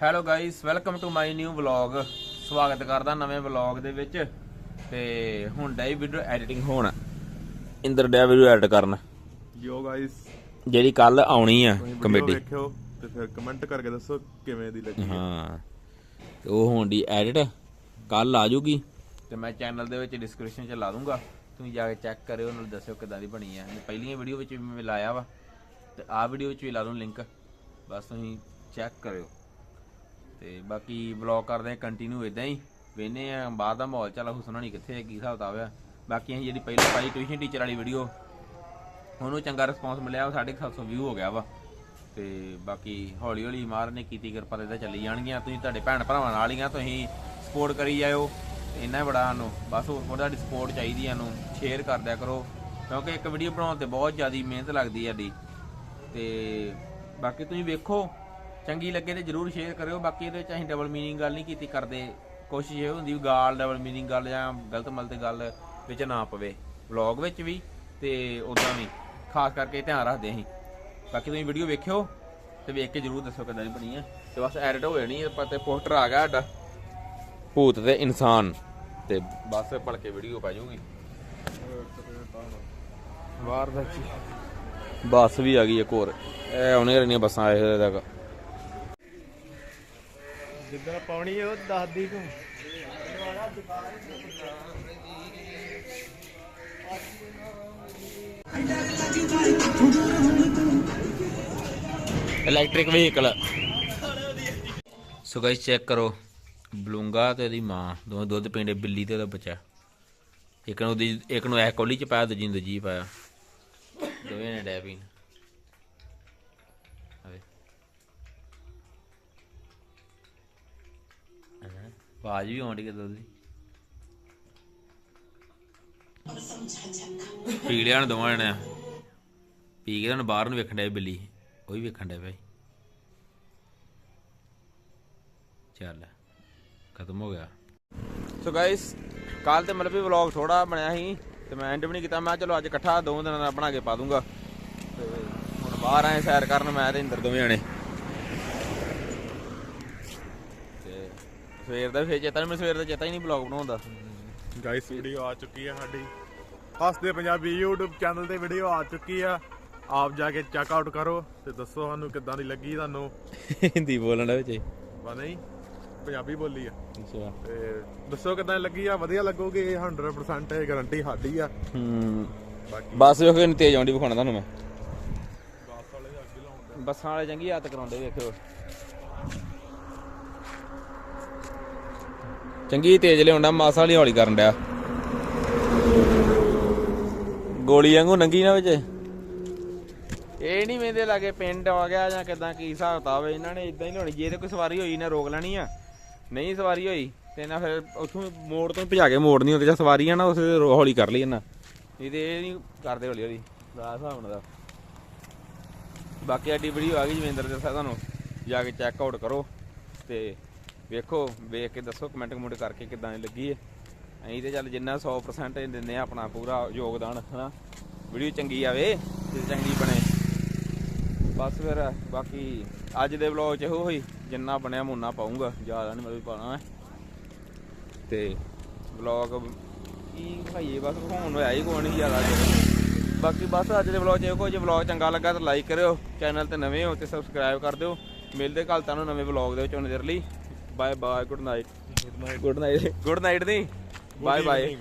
Hello guys welcome to my new vlog ਸਵਾਗਤ ਕਰਦਾ ਨਵੇਂ ਵਲੌਗ ਦੇ ਵਿੱਚ ਤੇ ਹੁਣ ਡਾਈ ਵੀਡੀਓ ਐਡੀਟਿੰਗ ਹੋਣ। ਇੰਦਰ ਡਿਆ ਵੀਡੀਓ ਐਡਿਟ ਕਰਨ। ਯੋ ਗਾਇਸ ਜਿਹੜੀ ਕੱਲ ਆਉਣੀ ਆ ਕਮੇਡੀ। ਵੇਖਿਓ ਤੇ ਫਿਰ ਕਮੈਂਟ ਕਰਕੇ ਦੱਸੋ ਕਿਵੇਂ ਦੀ ਲੱਗੀ ਹਾਂ। ਤੇ ਉਹ ਹੋਣ ਦੀ ਐਡਿਟ ਕੱਲ ਆ ਜੂਗੀ। ਤੇ ਮੈਂ ਚੈਨਲ ਦੇ ਵਿੱਚ ਡਿਸਕ੍ਰਿਪਸ਼ਨ 'ਚ ਲਾ ਦੂੰਗਾ। ਤੁਸੀਂ ਜਾ ਕੇ ਚੈੱਕ ਕਰਿਓ ਨਾਲ ਦੱਸਿਓ ਕਿਦਾਂ ਦੀ ਬਣੀ ਆ। ਪਹਿਲੀਆਂ ਵੀਡੀਓ ਵਿੱਚ ਵੀ ਮੈਂ ਲਾਇਆ ਵਾ। ਤੇ ਆਹ ਵੀਡੀਓ ਵਿੱਚ ਵੀ ਲਾ ਦੂੰ ਲਿੰਕ ਬਸ ਤੁਸੀਂ ਚੈੱਕ ਕਰਿਓ। ਤੇ ਬਾਕੀ ਵਲੌਗ ਕਰਦੇ ਆ ਕੰਟੀਨਿਊ ਇਦਾਂ ਹੀ। ਵੇਨੇ ਆ ਬਾਅਦ ਦਾ ਮਾਹੌਲ ਚੱਲ, ਹੁਸਨਾ ਨਹੀਂ ਕਿੱਥੇ ਹੈ ਕੀ ਹਿਸਾਬ ਕਿਤਾਬ ਆ। ਬਾਕੀ ਅਸੀਂ ਜਿਹੜੀ ਪਹਿਲਾਂ ਪਾਈ ਟਿਊਸ਼ਨ ਟੀਚਰ ਵਾਲੀ ਵੀਡੀਓ ਉਹਨੂੰ ਚੰਗਾ ਰਿਸਪੌਂਸ ਮਿਲਿਆ, ਉਹ 750 ਵਿਊ ਹੋ ਗਿਆ ਵਾ। ਤੇ ਬਾਕੀ ਹੌਲੀ ਹੌਲੀ ਮਾਰ ਨੇ ਕੀਤੀ, ਕਿਰਪਾ ਤੇ ਤਾਂ ਚੱਲੀ ਜਾਣਗੀਆਂ। ਤੁਸੀਂ ਤੁਹਾਡੇ ਭੈਣ ਭਰਾਵਾਂ ਨਾਲ ਹੀ ਆ, ਤੁਸੀਂ ਸਪੋਰਟ ਕਰੀ ਜਾਇਓ। ਇੰਨਾ ਬੜਾ ਸਾਨੂੰ। ਬਸ ਹੋਰ ਹੋਰ ਤੁਹਾਡੀ ਸਪੋਰਟ ਚਾਹੀਦੀ ਸਾਨੂੰ। ਸ਼ੇਅਰ ਕਰ ਦਿਆ ਕਰੋ। ਕਿਉਂਕਿ ਇੱਕ ਵੀਡੀਓ ਬਣਾਉਣ ਤੇ ਬਹੁਤ ਜ਼ਿਆਦਾ ਮਿਹਨਤ ਲੱਗਦੀ ਹੈ ਸਾਡੀ। ਤੇ ਬਾਕੀ ਤੁਸੀਂ ਵੇਖੋ ਚੰਗੀ ਲੱਗੇ ਤੇ ਜਰੂਰ ਸ਼ੇਅਰ ਕਰਿਓ। ਬਾਕੀ ਇਹਦੇ ਵਿੱਚ ਅਸੀਂ ਡਬਲ ਮੀਨਿੰਗ ਗੱਲ ਨਹੀਂ ਕੀਤੀ ਕਰਦੇ ਕੋਸ਼ਿਸ਼ ਇਹ ਹੁੰਦੀ ਵੀ ਗਾਲ ਡਬਲ ਮੀਨਿੰਗ ਗੱਲ ਜਾਂ ਗਲਤ ਮਲਤ ਗੱਲ ਵਿੱਚ ਨਾ ਪਵੇ। ਵਲੌਗ ਵਿੱਚ ਵੀ ਤੇ ਉਦਾਂ ਵੀ। ਖਾਸ ਕਰਕੇ ਧਿਆਨ ਰੱਖਦੇ ਅਸੀਂ। ਬਾਕੀ ਤੁਸੀਂ ਵੀਡੀਓ ਵੇਖਿਓ ਤੇ ਵੇਖ ਕੇ ਜਰੂਰ ਦੱਸੋ ਕਿਦਾਂ ਦੀ ਬਣੀ ਹੈ ਤੇ ਬਸ ਐਡਿਟ ਹੋ ਜਾਣੀ ਹੈ ਪਰ ਤੇ ਪੋਸਟਰ ਆ ਗਿਆ ਸਾਡਾ। ਭੂਤ ਤੇ ਇਨਸਾਨ। ਤੇ ਬਸ ਭਲਕੇ ਵੀਡੀਓ ਪਾ ਜੂਗੀ। ਬਾਹਰ ਦਾ ਬੱਸ ਵੀ ਆ ਗਈ ਇੱਕ ਹੋਰ। ਇਹ ਆਉਣੇ ਰਹਿਣੀਆਂ ਬੱਸਾਂ ਆਏ ਹੋਏ ਤੱਕ। ਜਿੱਦਾਂ ਪਾਉਣੀ ਉਹ ਦੱਸਦੀ ਤੂੰ। Electric vehicle so guys check ਕਰੋ। ਬਲੂੰਗਾ ਤੇ ਇਹਦੀ ਮਾਂ ਦੋਵੇਂ ਦੁੱਧ ਪੀਂਦੇ ਬਿੱਲੀ ਤੇ ਉਹਦਾ ਬੱਚਾ। ਇੱਕ ਨੂੰ ਉਹਦੀ ਇੱਕ ਨੂੰ ਐ ਕੋਲੀ ਚ ਪਾਇਆ ਦੂਜੀ ਨੂੰ ਦੂਜੀ ਪਾਇਆ। ਦੋਵੇਂ ਨੇ ਡੈ ਪੀਣ ਆਵੇ ਹਾਂ ਆਵਾਜ਼ ਵੀ ਆਉਂਦੀ ਕਿਦੋਂ ਦੀ? ਪੀ ਲਿਆ ਨੂੰ ਦੋਵਾਂ ਨੇ ਪੀ ਕੇ ਤੁਹਾਨੂੰ ਬਾਹਰ ਨੂੰ ਵੇਖਣ ਡਿਆ ਬਿੱਲੀ। ਉਹ ਵੀ ਵੇਖਣ ਡਿਆ ਭਾਈ। ਚੱਲ, ਖਤਮ ਹੋ ਗਿਆ। ਸੋ ਗਾਇਸ ਕੱਲ ਤੇ ਮਤਲਬ ਵੀ ਵਲੌਗ ਥੋੜਾ ਬਣਿਆ ਸੀ ਤੇ ਮੈਂ ਐਂਡ ਵੀ ਨਹੀਂ ਕੀਤਾ। ਮੈਂ ਕਿਹਾ ਚਲੋ ਅੱਜ ਇਕੱਠਾ ਦੋ ਦਿਨਾਂ ਦਾ ਬਣਾ ਕੇ ਪਾ ਦੂੰਗਾ। ਤੇ ਹੁਣ ਬਾਹਰ ਆਏ ਸੈਰ ਕਰਨ, ਮੈਂ ਤੇ ਇੰਦਰ ਦੋਵੇਂ ਜਾਣੇ ਤੇ ਸਵੇਰ ਦਾ ਫੇਰ ਚੇਤਾ ਨਹੀਂ ਮੈਨੂੰ ਸਵੇਰ ਦਾ ਚੇਤਾ ਹੀ ਨਹੀਂ ਵਲੌਗ ਬਣਾਉਂਦਾ ਗਾਇਸ ਵੀਡੀਓ ਆ ਚੁੱਕੀ ਹੈ ਸਾਡੀ। ਹੱਸਦੇ ਪੰਜਾਬੀ YouTube ਚੈਨਲ ਤੇ ਵੀਡੀਓ ਆ ਚੁੱਕੀ ਆ। ਆਪ ਜਾ ਕੇ ਚੈੱਕ ਆਊਟ ਕਰੋ ਤੇ ਦੱਸੋ ਸਾਨੂੰ ਕਿੱਦਾਂ ਦੀ ਲੱਗੀ ਤੁਹਾਨੂੰ। ਹਿੰਦੀ ਬੋਲਣ ਦਾ ਵਿੱਚ ਵਾ ਨਹੀਂ ਪੰਜਾਬੀ ਬੋਲੀ ਆ। ਅੱਛਾ। ਤੇ ਦੱਸੋ ਕਿੱਦਾਂ ਲੱਗੀ ਆ? ਵਧੀਆ ਲੱਗੂਗੀ 100% ਇਹ ਗਾਰੰਟੀ ਸਾਡੀ ਆ। ਹੂੰ। ਬਾਕੀ ਬੱਸ ਵੇਖੋ ਕਿੰਨੀ ਤੇਜ਼ ਆਉਂਦੀ ਵਿਖਾਉਣਾ ਤੁਹਾਨੂੰ ਮੈਂ। ਬੱਸ ਵਾਲੇ ਅੱਗੇ ਲਾਉਂਦੇ ਬੱਸਾਂ ਵਾਲੇ ਚੰਗੀ ਹੱਥ ਕਰਾਉਂਦੇ ਵੇਖਿਓ ਚੰਗੀ ਤੇਜ਼ ਲਿਆਉਂਦਾ, ਮਾਸਾ ਵਾਲੀ ਹੌਲੀ ਕਰਨ ਡਿਆ। ਗੋਲੀ ਵਾਂਗੂ ਨੰਗੀ ਨਾ ਵਿੱਚ। ਇਹ ਨਹੀਂ ਵੇਂਦੇ ਲਾਗੇ ਪਿੰਡ ਆ ਗਿਆ ਜਾਂ ਕਿਦਾਂ, ਕੀ ਹਿਸਾਬ ਕਿਤਾਬ ਇਹਨਾਂ ਨੇ ਇਦਾਂ ਹੀ ਲਾਉਣੀ ਜੇ ਤੇ ਕੋਈ ਸਵਾਰੀ ਹੋਈ ਨਾ ਰੋਕ ਲੈਣੀ ਆ। ਨਹੀਂ ਸਵਾਰੀ ਹੋਈ, ਤੇ ਨਾ ਫਿਰ ਉੱਥੋਂ ਮੋੜ ਤੋਂ ਭਜਾ ਕੇ ਮੋੜਨੀ ਹੁੰਦੀ, ਜਾਂ ਸਵਾਰੀ ਆ ਨਾ, ਉਸ ਹੌਲੀ ਕਰ ਲਈ ਇਹਨਾਂ। ਨਹੀਂ ਤੇ ਇਹ ਨਹੀਂ ਕਰਦੇ ਹੌਲੀ ਹੌਲੀ, ਦਾ ਹਿਸਾਬ ਨਾਲ ਦਾ। ਬਾਕੀ ਸਾਡੀ ਵੀਡੀਓ ਆ ਗਈ ਜਵਿੰਦਰ ਦੱਸਿਆ ਤੁਹਾਨੂੰ ਜਾ ਕੇ ਚੈੱਕ ਆਊਟ ਕਰੋ, ਤੇ ਵੇਖੋ, ਵੇਖ ਕੇ ਦੱਸੋ ਕਮੈਂਟ ਕਮੈਂਟ ਕਰਕੇ ਕਿਦਾਂ ਦੀ ਲੱਗੀ ਹੈ। ਅਸੀਂ ਤੇ ਚੱਲ ਜਿੰਨਾ 100% ਹੀ ਦਿੰਦੇ ਆ ਆਪਣਾ ਪੂਰਾ ਯੋਗਦਾਨ, ਹਨਾ। ਵੀਡੀਓ ਚੰਗੀ ਆਵੇ ਤੇ ਚੰਗੀ ਬਣੇ। ਬਸ ਫਿਰ, ਬਾਕੀ ਅੱਜ ਦੇ ਵਲੌਗ 'ਚ ਇਹੋ ਹੋਈ ਜਿੰਨਾ ਬਣਿਆ ਮੁੰਨਾ ਪਾਉਂਗਾ ਜ਼ਿਆਦਾ ਨਹੀਂ ਮਤਲਬ ਪਾਣਾ ਹੈ। ਤੇ ਵਲੌਗ ਕੀ ਭਾਈਏ ਬਸ ਹੁਣ ਹੋਇਆ ਹੀ ਕੋਈ ਨਹੀਂ ਜ਼ਿਆਦਾ ਬਾਕੀ ਬਸ ਅੱਜ ਦੇ ਵਲੌਗ 'ਚ ਇਹੋ ਜੇ ਵਲੌਗ ਚੰਗਾ ਲੱਗਾ ਤਾਂ ਲਾਈਕ ਕਰਿਓ ਚੈਨਲ ਤੇ ਨਵੇਂ ਹੋ ਤੇ ਸਬਸਕ੍ਰਾਈਬ ਕਰ ਦਿਓ। ਮਿਲਦੇ ਕੱਲ ਤੁਹਾਨੂੰ ਨਵੇਂ ਵਲੌਗ ਦੇ ਵਿੱਚ ਉਹਨਾਂ ਦੇਰ ਲਈ। Bye bye good night good night good night ਨਹੀਂ ਬਾਏ ਬਾਏ